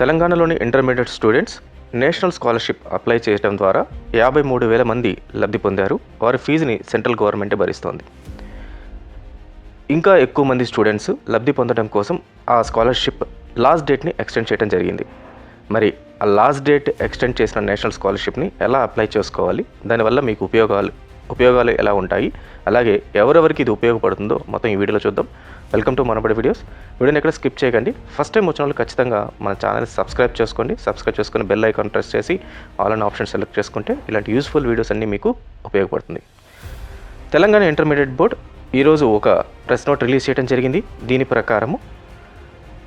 తెలంగాణలోని intermediate students national scholarship apply చేయడం ద్వారా యాభై మూడు వేల మంది లబ్ధి పొందారు. వారి ఫీజుని సెంట్రల్ గవర్నమెంట్ భరిస్తోంది. ఇంకా ఎక్కువ మంది స్టూడెంట్స్ లబ్ధి పొందడం కోసం ఆ స్కాలర్షిప్ లాస్ట్ డేట్ని ఎక్స్టెండ్ చేయడం జరిగింది. మరి ఆ లాస్ట్ డేట్ ఎక్స్టెండ్ చేసిన నేషనల్ స్కాలర్షిప్ని ఎలా అప్లై చేసుకోవాలి? దానివల్ల మీకు ఉపయోగాలు ఉపయోగాలు ఎలా ఉంటాయి? అలాగే ఎవరెవరికి ఇది ఉపయోగపడుతుందో మొత్తం ఈ వీడియోలో చూద్దాం. Welcome to Manabadi videos. వీడియోని ఎక్కడ స్కిప్ చేయకండి. ఫస్ట్ టైం వచ్చిన వాళ్ళు ఖచ్చితంగా మన ఛానల్ సబ్స్క్రైబ్ చేసుకోండి. సబ్స్క్రైబ్ చేసుకుని బెల్ ఐకాన్ ప్రెస్ చేసి ఆల్ అండ్ ఆప్షన్ సెలెక్ట్ చేసుకుంటే ఇలాంటి యూస్ఫుల్ వీడియోస్ అన్నీ మీకు ఉపయోగపడుతుంది. తెలంగాణ ఇంటర్మీడియట్ బోర్డ్ ఈరోజు ఒక ప్రెస్ నోట్ రిలీజ్ చేయడం జరిగింది. దీని ప్రకారము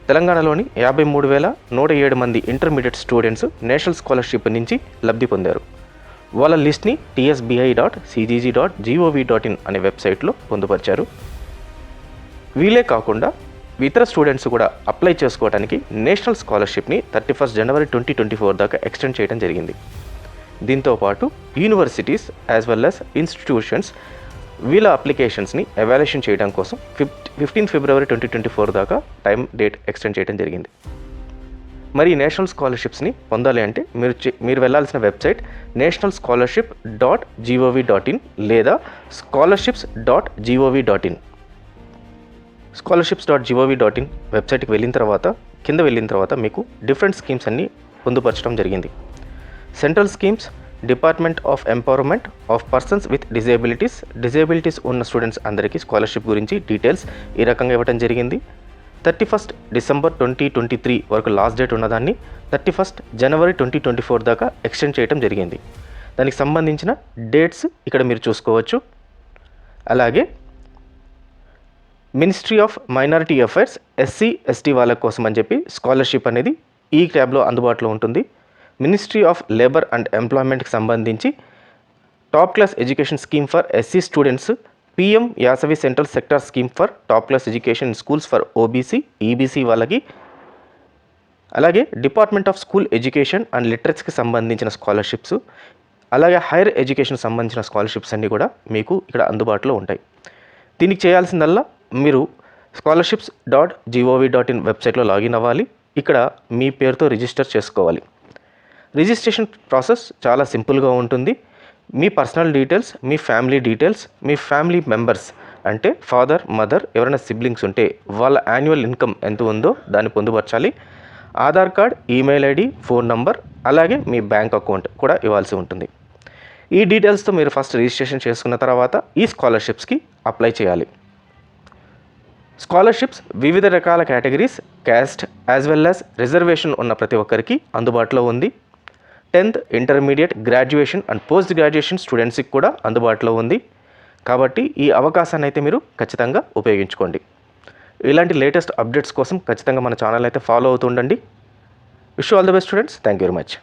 తెలంగాణలోని యాభై మూడు వేల నూట ఏడు మంది ఇంటర్మీడియట్ స్టూడెంట్స్ నేషనల్ స్కాలర్షిప్ నుంచి లబ్ధి పొందారు. వాళ్ళ లిస్ట్ని TSBI dot CGG dot GOV dot in అనే వెబ్సైట్లో పొందుపరిచారు. వీలే కాకుండా ఇతర స్టూడెంట్స్ కూడా అప్లై చేసుకోవడానికి national స్కాలర్షిప్ని thirty first January twenty twenty four దాకా ఎక్స్టెండ్ చేయడం జరిగింది. దీంతో పాటు universities as well as institutions వీళ్ళ అప్లికేషన్స్ని ఎవాల్యుయేషన్ చేయడం కోసం fifth fifteen February twenty twenty four దాకా టైం డేట్ ఎక్స్టెండ్ చేయడం జరిగింది. మరి నేషనల్ స్కాలర్షిప్స్ని పొందాలి అంటే మీరు చే- మీరు వెళ్ళాల్సిన website national scholarship dot GOV dot in లేదా scholarships dot GOV dot in scholarships dot GOV dot in వెబ్సైట్కి వెళ్ళిన తర్వాత కింద వెళ్ళిన తర్వాత మీకు డిఫరెంట్ స్కీమ్స్ అన్నీ పొందుపరచడం జరిగింది. Central schemes department of empowerment of persons with disabilities disabilities ఉన్న స్టూడెంట్స్ అందరికీ స్కాలర్షిప్ గురించి డీటెయిల్స్ ఈ రకంగా ఇవ్వడం జరిగింది. Thirty first December twenty twenty three వరకు లాస్ట్ డేట్ ఉన్నదాన్ని thirty first January twenty twenty four దాకా ఎక్స్టెండ్ చేయడం జరిగింది. దానికి సంబంధించిన డేట్స్ ఇక్కడ మీరు చూసుకోవచ్చు. అలాగే ministry of minority affairs SC ST వాళ్ళ కోసం అని చెప్పి స్కాలర్షిప్ అనేది ఈ ట్యాబ్లో అందుబాటులో ఉంటుంది. మినిస్ట్రీ ఆఫ్ లేబర్ అండ్ ఎంప్లాయ్మెంట్కి సంబంధించి top class education scheme for SC students PM Yasasvi central sector scheme for top class education schools for OBC EBC వాళ్ళకి అలాగే department of school education and లిటరేచర్కి సంబంధించిన స్కాలర్షిప్స్ అలాగే హైయర్ ఎడ్యుకేషన్ సంబంధించిన scholarships అన్నీ కూడా మీకు ఇక్కడ అందుబాటులో ఉంటాయి. దీనికి చేయాల్సిందల్లా మీరు scholarships dot GOV dot in వెబ్సైట్లో లాగిన్ అవ్వాలి. ఇక్కడ మీ పేరుతో రిజిస్టర్ చేసుకోవాలి. రిజిస్ట్రేషన్ ప్రాసెస్ చాలా సింపుల్గా ఉంటుంది. మీ పర్సనల్ డీటెయిల్స్ మీ ఫ్యామిలీ డీటెయిల్స్ మీ ఫ్యామిలీ మెంబర్స్ అంటే ఫాదర్ మదర్ ఎవరైనా సిబ్లింగ్స్ ఉంటే వాళ్ళ యాన్యువల్ ఇన్కమ్ ఎంత ఉందో దాన్ని పొందుపరచాలి. Aadhaar card email ID phone number అలాగే మీ బ్యాంక్ అకౌంట్ కూడా ఇవ్వాల్సి ఉంటుంది. ఈ డీటెయిల్స్తో మీరు ఫస్ట్ రిజిస్ట్రేషన్ చేసుకున్న తర్వాత ఈ స్కాలర్షిప్స్కి అప్లై చేయాలి. స్కాలర్షిప్స్ వివిధ రకాల categories caste as well as reservation ఉన్న ప్రతి ఒక్కరికి అందుబాటులో ఉంది. Tenth intermediate graduation and post graduation స్టూడెంట్స్కి కూడా అందుబాటులో ఉంది. కాబట్టి ఈ అవకాశాన్ని అయితే మీరు ఖచ్చితంగా ఉపయోగించుకోండి. ఇలాంటి లేటెస్ట్ అప్డేట్స్ కోసం ఖచ్చితంగా మన ఛానల్ అయితే follow అవుతుండండి wish all the best students thank you very much